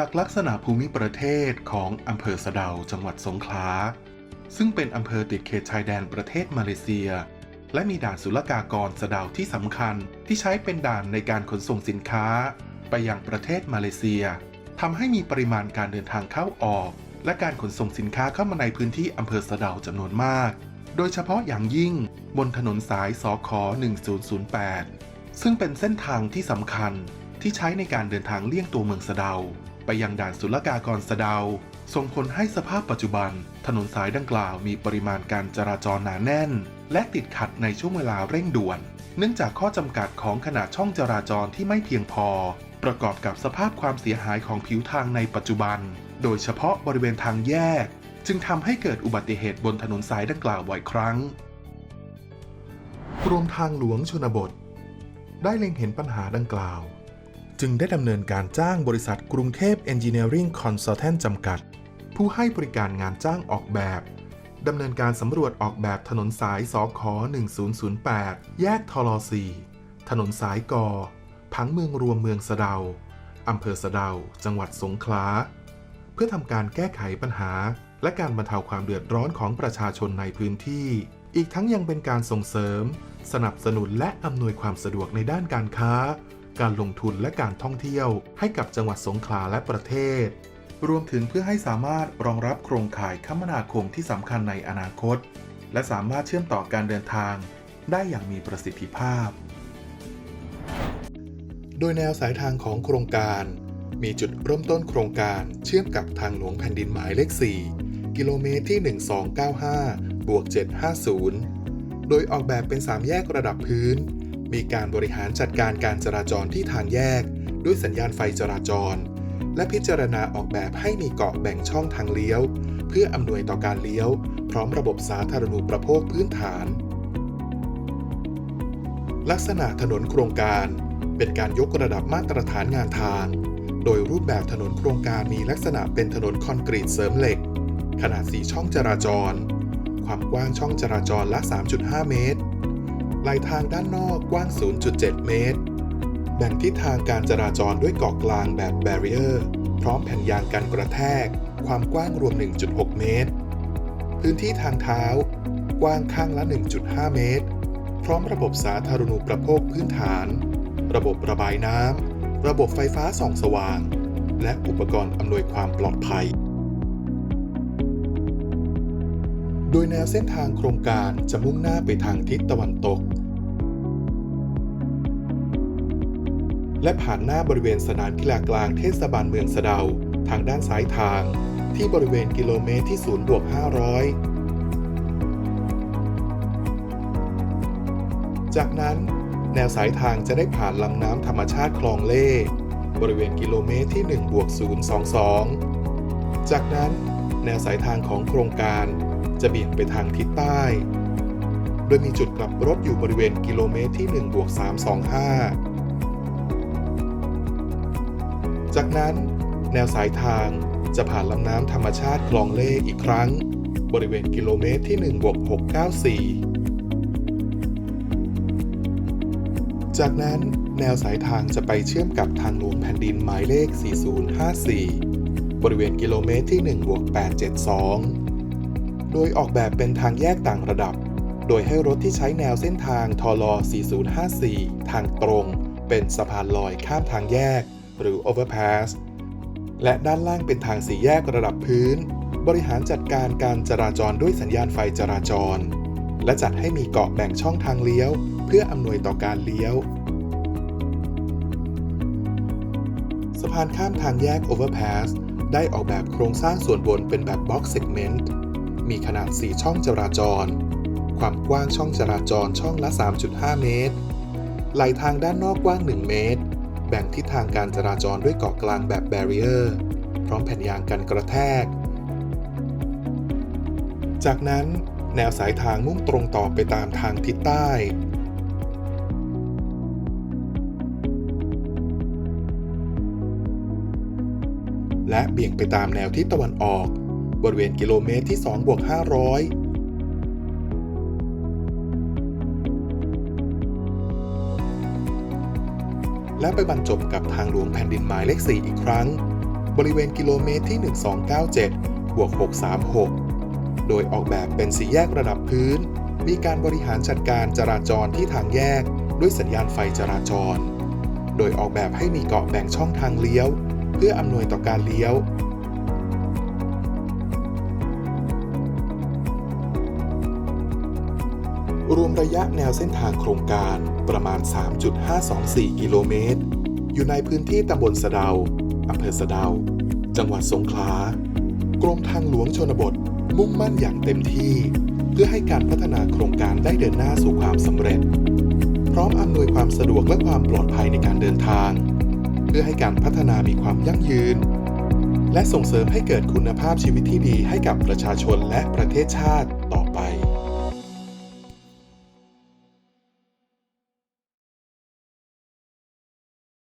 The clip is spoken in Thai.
จากลักษณะภูมิประเทศของอำเภอสะเดาจังหวัดสงขลา ซึ่งเป็นอำเภอติดเขตชายแดนประเทศมาเลเซีย และมีด่านศุลกากรสะเดาที่สำคัญที่ใช้เป็นด่านในการขนส่งสินค้า ไปยังประเทศมาเลเซียทำให้มีปริมาณการเดินทางเข้าออก และการขนส่งสินค้าเข้ามาในพื้นที่อำเภอสะเดาจำนวนมาก โดยเฉพาะอย่างยิ่งบนถนนสายสค1008 ซึ่งเป็นเส้นทางที่สำคัญที่ใช้ในการเดินทางเลี่ยงตัวเมืองสะเดา ไปยังด่านศุลกากรสะเดา ส่งผลให้สภาพปัจจุบัน ถนนสายดังกล่าวมีปริมาณการจราจรหนาแน่น และติดขัดในช่วงเวลาเร่งด่วน เนื่องจากข้อจำกัดของขนาดช่องจราจรที่ไม่เพียงพอ ประกอบกับสภาพความเสียหายของผิวทางในปัจจุบัน โดยเฉพาะบริเวณทางแยก จึงทำให้เกิดอุบัติเหตุบนถนนสายดังกล่าวบ่อยครั้งกรมทางหลวงชนบท ได้เล็งเห็นปัญหาดังกล่าว จึงได้ดำเนินการจ้างบริษัทกรุงเทพ Engineering Consultant จำกัด ผู้ให้บริการงานจ้างออกแบบดำเนินการสำรวจออกแบบถนนสายสค1008 แยกทลอ4ถนนสายกอผังเมืองรวมเมืองสะเดาอำเภอสะเดา จังหวัดสงขลา เพื่อทำการแก้ไขปัญหา และการบรรเทาความเดือดร้อนของประชาชนในพื้นที่ อีกทั้งยังเป็นการส่งเสริม สนับสนุนและอำนวยความสะดวกในด้านการค้า การลงทุนและการท่องเที่ยว ให้กับจังหวัดสงขลาและประเทศ รวมถึงเพื่อให้สามารถรองรับโครงข่ายคมนาคมที่สำคัญในอนาคต และสามารถเชื่อมต่อการเดินทาง ได้อย่างมีประสิทธิภาพ โดยแนวสายทางของโครงการ มีจุดเริ่มต้นโครงการเชื่อมกับทางหลวงแผ่นดินหมายเลข 4 กิโลเมตรที่ 1295บวก750 โดยออกแบบเป็น 3 แยกระดับพื้น มีการบริหารจัดการการจราจรที่ทางแยก ด้วยสัญญาณไฟจราจร และพิจารณาออกแบบให้มีเกาะแบ่งช่องทางเลี้ยว เพื่ออำนวยต่อการเลี้ยว พร้อมระบบสาธารณูปโภคพื้นฐาน ลักษณะถนนโครงการ เป็นการยกระดับมาตรฐานงานทาง โดยรูปแบบถนนโครงการมีลักษณะเป็นถนนคอนกรีตเสริมเหล็ก ขนาด 4 ช่องจราจร ความกว้างช่องจราจรละ 3.5 เมตร ลายทางด้านนอกกว้าง 0.7 เมตร แบ่งทิศทางการจราจรด้วยเกาะกลางแบบแบเรียร์พร้อมแผ่นยางกันกระแทก ความกว้างรวม 1.6 เมตร พื้นที่ทางเท้ากว้างข้างละ 1.5 เมตร พร้อมระบบสาธารณูปโภคพื้นฐาน ระบบระบายน้ำระบบไฟฟ้าส่องสว่าง และอุปกรณ์อำนวยความปลอดภัย โดยแนวเส้นทางโครงการจะมุ่งหน้าไปทางทิศตะวันตก และผ่านหน้าบริเวณสนามกีฬากลางเทศบาลเมืองสะเดา ทางด้านซ้ายทาง ที่บริเวณกิโลเมตรที่0บวก500 จากนั้นแนวสายทางจะได้ผ่านลำน้ำธรรมชาติคลองเล่ บริเวณกิโลเมตรที่1บวก022 จากนั้น แนวสายทางของโครงการ จะเบี่ยงไปทางทิศใต้ โดยมีจุดกลับรถอยู่บริเวณกิโลเมตรที่1บวก325 จากนั้น แนวสายทางจะผ่านลำน้ำธรรมชาติคลองเล่อีกครั้ง บริเวณกิโลเมตรที่1บวก694 จากนั้นแนวสายทางจะไปเชื่อมกับทางหลวงแผ่นดินหมายเลข 4054 บริเวณกิโลเมตรที่1บวก872 โดยออกแบบเป็นทางแยกต่างระดับ โดยให้รถที่ใช้แนวเส้นทางทล4054 ทางตรง เป็นสะพานลอยข้ามทางแยก หรือ overpass และด้านล่างเป็นทางสี่แยกระดับพื้น บริหารจัดการการจราจรด้วยสัญญาณไฟจราจร และจัดให้มีเกาะแบ่งช่องทางเลี้ยว เพื่ออำนวยต่อการเลี้ยวสะพานข้ามทางแยก overpass ได้ออกแบบโครงสร้างส่วนบนเป็นแบบ box segment มีขนาด 4 ช่องจราจร ความกว้างช่องจราจรช่องละ 3.5 เมตร ไหลทางด้านนอกกว้าง 1 เมตร แบ่งทิศทางการจราจรด้วยเกาะกลางแบบแบเรียร์พร้อมแผ่นยางกันกระแทก จากนั้นแนวสายทางมุ่งตรงต่อไปตามทางทิศใต้และเบี่ยงไปตามแนวทิศตะวันออก บริเวณกิโลเมตรที่2บวก500และไปบรรจบกับทางหลวงแผ่นดินหมายเลข 4 อีกครั้ง บริเวณกิโลเมตรที่ 1297 บวก 636 โดยออกแบบเป็นสี่แยกระดับพื้น มีการบริหารจัดการจราจรที่ทางแยก ด้วยสัญญาณไฟจราจร โดยออกแบบให้มีเกาะแบ่งช่องทางเลี้ยว เพื่ออำนวยต่อการเลี้ยว รวมระยะแนวเส้นทางโครงการประมาณ 3.524 กิโลเมตร อยู่ในพื้นที่ตำบลสะเดาอำเภอสะเดา จังหวัดสงขลากรมทางหลวงชนบท มุ่งมั่นอย่างเต็มที่ เพื่อให้การพัฒนาโครงการได้เดินหน้าสู่ความสำเร็จ พร้อมอำนวยความสะดวกและความปลอดภัยในการเดินทาง เพื่อให้การพัฒนามีความยั่งยืน และส่งเสริมให้เกิดคุณภาพชีวิตที่ดีให้กับประชาชนและประเทศชาติ